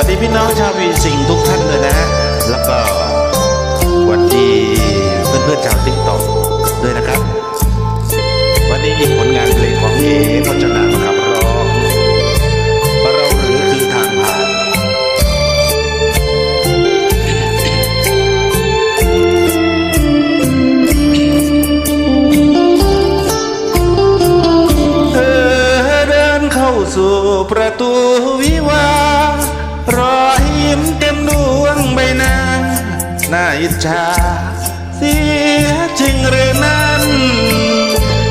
วัสดีพี่น้องชาววีสิงทุกท่านเลยนะฮะแล้วก็สวัสดีเพื่อนๆชาวติ๊กต็อกด้วยนะครับ วันนี้ผลงานเพลงของเอ๋พจนามาขับร้องเราหรือคือทางผ่านเธอเดินเข้าสู่ประตู จฉาเสียจริงหรือนั้น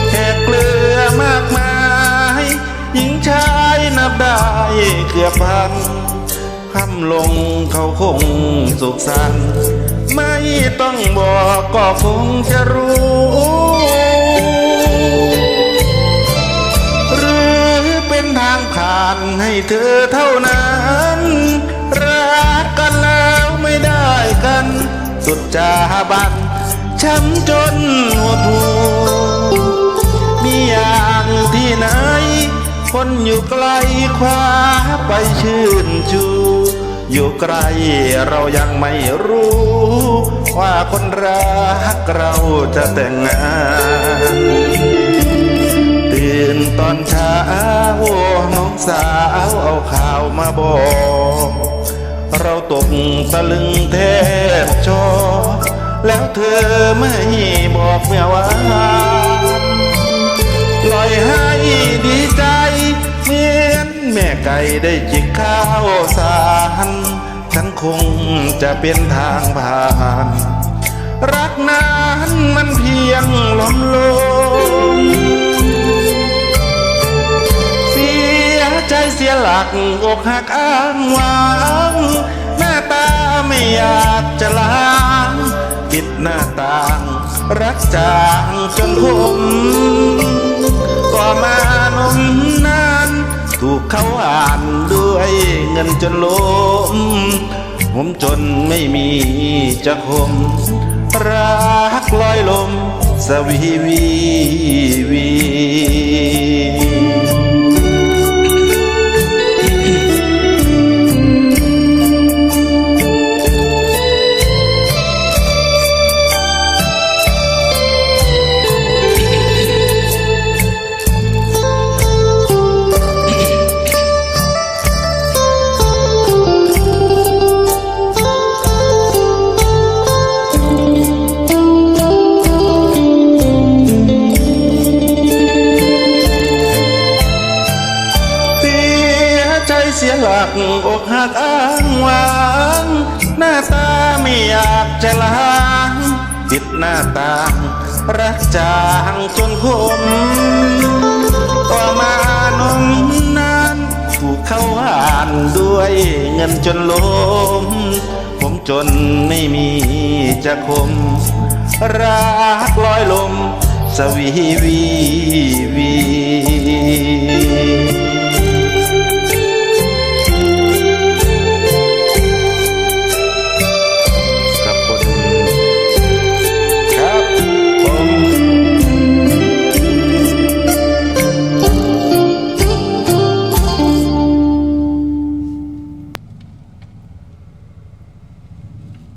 แขกเกลือมากมาย หญิงชายนับได้เกือบพันคำลงเขาคงสุขสันต์ไม่ต้องบอกก็คงจะรู้ สุดจาบันช้ำจนหัวทูมีอย่างที่ไหน คนอยู่ไกลคว้าไปชื่นชู อยู่ไกลเรายังไม่รู้ ว่าคนรักเราจะแต่งงานตื่นตอนเช้าน้องสาวเอาข่าวมาบอก เราตกตะลึงแทบจอ แล้วเธอไม่บอกเมื่อวานปล่อยให้ดีใจเหมือนแม่ไก่ได้จิกข้าวสารฉันคงจะเป็นทางผ่าน รักนั้นมันเพียงลมล เสียหลักอกหักอ้างวางหน้าตาไม่อยากจะล้างปิดหน้าต่าง รักจางจนคมต่อมานมนาน ถูกเขาอ่านด้วยเงินจนล้มผมจนไม่มีจะคม รักลอยลม สวีวีวี ยใจเสียหลักอกหักอ้างวางหน้าตาไม่อยากจะล้างปิดหน้าต่างรักจางจนคมต่อมานมนานถูกเขาอ่านด้วยเงินจนล้มผมจนไม่มีจะคม รักลอยลม สวีวีวี